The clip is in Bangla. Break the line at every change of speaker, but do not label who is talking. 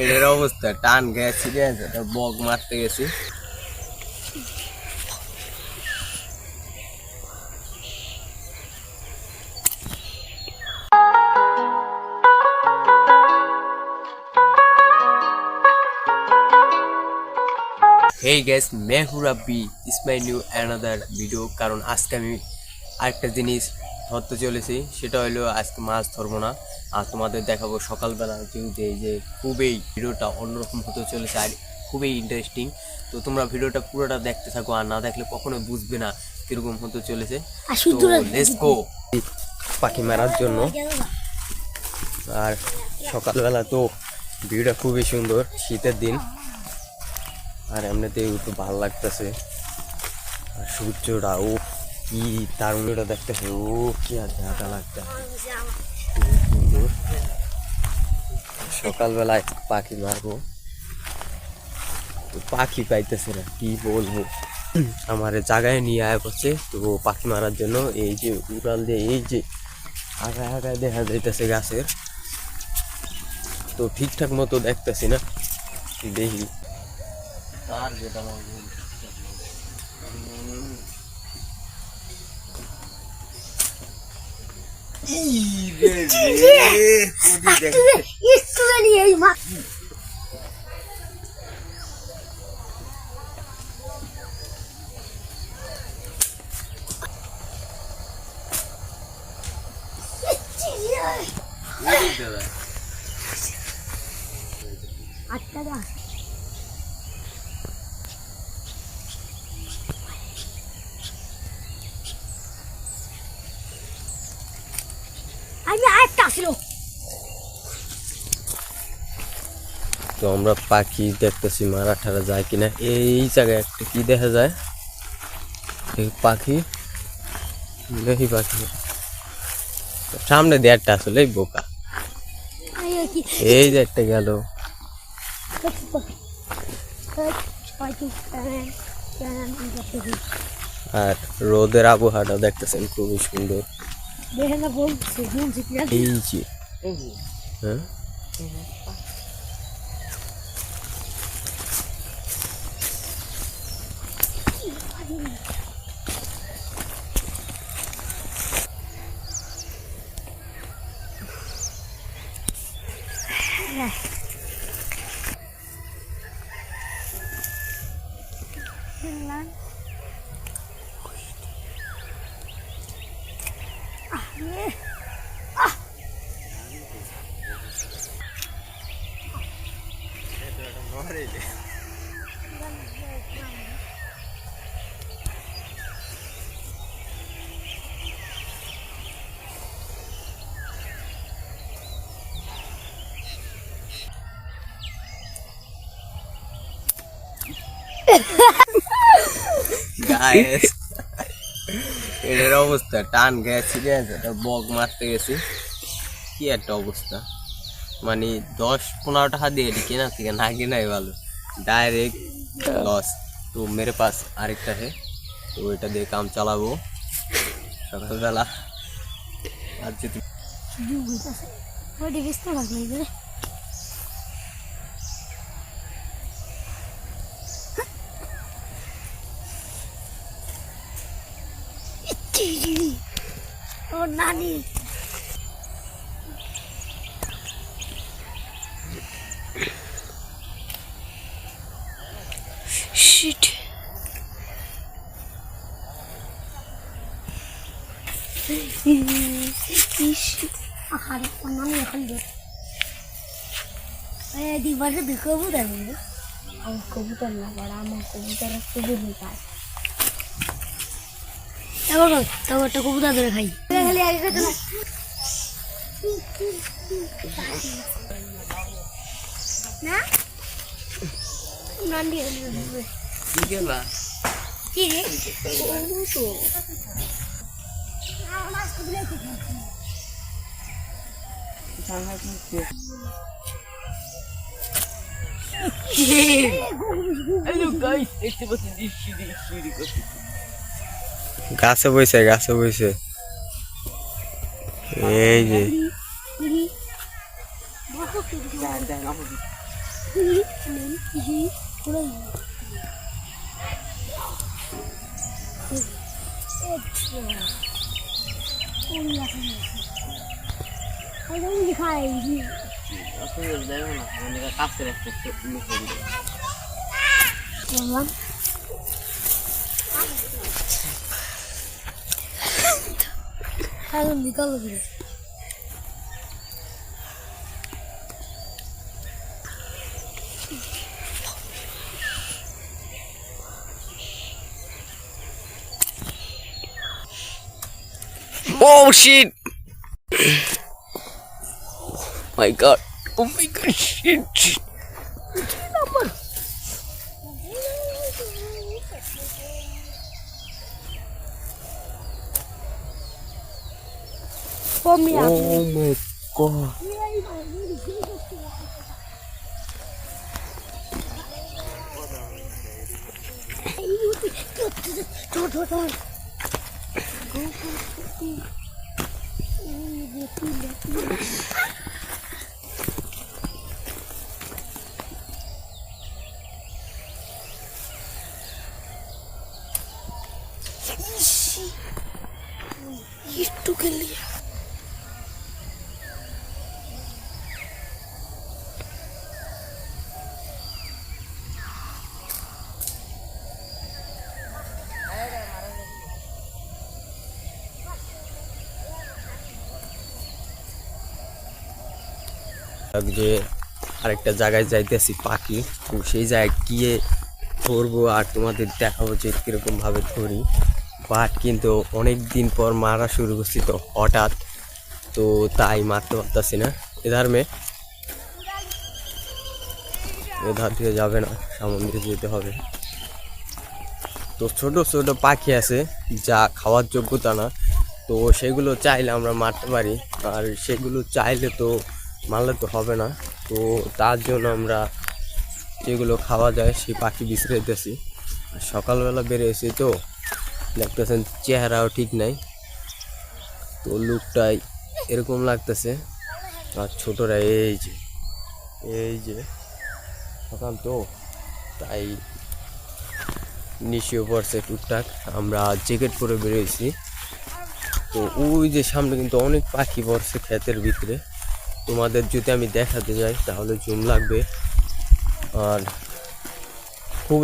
এটার অবস্থা, টান গ্যাস ছিঁড়ে আছে? বক মারতে গেছি। হেই গ্যাস মে হু Rabbi is my new another video কারণ আজকে আমি আরেকটা জিনিস ধরতে চলেছি। সেটা হলো আজকে মাছ ধরবো না। আর তোমাদের দেখাবো সকালবেলা যেহেতু এই যে খুবই ভিডিওটা অন্যরকম হতে চলেছে আর খুবই ইন্টারেস্টিং তো তোমরা ভিডিওটা পুরোটা দেখতে থাকো আর না দেখলে কখনোই বুঝবে না কীরকম হতে চলেছে। তো লেটস গো পাখি মারার জন্য। আর সকালবেলা তো ভিউটা খুবই সুন্দর শীতের দিন। আর এমনিতেও একটু ভালো লাগতেছে। আর সূর্যটা ও কি তারুণ্যটা দেখতেছে। ও, কি আর দেখা লাগতেছে সকালবেলায় পাখি মারবো। পাখি পাইতেছে না, কি বলব। আমার জায়গায় নিয়ে আয় করছে তো পাখি মারার জন্য এই যে উড়াল দিয়ে, এই যে আগায় আগায় দেখা যাইতেছে গাছের। তো ঠিকঠাক মতো দেখতেছি না, দেখি। আর যেটা আমার ভুল। ই রে রে, কোথায় দেখ-
একটুখানি এই মা
এই দাদা।
আটটা দা আমি আরেকটা ছিল।
তো আমরা পাখি দেখতেছি মারা ঠারা যায় কিনা। এই জায়গায় একটা কি দেখা যায়? পাখি? দেখি পাখি। সামনে একটা আসলে এই বোকা
এই
যে একটা গেল। আর রোদের আবহাওয়াটা দেখতেছেন খুবই সুন্দর। এই যে। হ্যাঁ? গায়েস এটার অবস্থা টান গ্যাস ছিঁড়ে আছে তার বক মারতে গেছি কি একটা অবস্থা মানে দশ পনেরো টাকা দিয়ে এটি কেনা থেকে না কেনাই ভালো ডাইরেক্ট লস তো মেরে পাস আরেকটা है তো ওইটা দিয়ে কাম চালাবো সকালবেলা আর যদি
ও নানি। Shit. আহারে নানি এখন দিবারে কবুতর বলব আমার কবুতর না, বড় আমার কবুতর কবুতর পায় এবার তবে একটা কবুতর ধরে খাই। খালি আগে না? না নান্দি
কি গেলা
কি রে?
গাছে বইছে গাছে বইছে এই যে
হিহি দেখো কি হিহি হিহি পুরো খাই বললাম Alın bir kalabilir.
Oh shit! my god! Oh my god! Shit!
কমি
Oh my god.
ছোট ছোট একটু খেলি
যে আরেকটা জায়গায় যাইতেছি পাখি। তো সেই জায়গায় গিয়ে ধরবো আর তোমাদের দেখাবো যে কীরকম ভাবে ধরি। বাট কিন্তু অনেক দিন পর মারা শুরু করছি তো হঠাৎ। তো তাই মারতে পারতাছি না। এধার এধার দিয়ে যাবে না, সামন যেতে হবে। তো ছোট ছোট পাখি আছে, যা খাওয়ার যোগ্যতা না। তো সেগুলো চাইলে আমরা মারতে পারি। আর সেগুলো চাইলে তো মারলে তো হবে না। তো তার জন্য আমরা যেগুলো খাওয়া যায়, সেই পাখি বিছড়ে দিতেছি। আর সকালবেলা বেরিয়েছি তো, দেখতেছেন চেহারাও ঠিক নাই। তো লুকটাই এরকম লাগতেছে। আর ছোটরা এই যে এই যে, সকাল তো, তাই নিশিও পড়ছে টুকটাক। আমরা জ্যাকেট পরে বেরিয়েছি। তো ওই যে সামনে কিন্তু অনেক পাখি পড়ছে ক্ষেতের ভিতরে। তোমাদের যদি আমি দেখাতে যাই তাহলে জুম লাগবে। আর খুব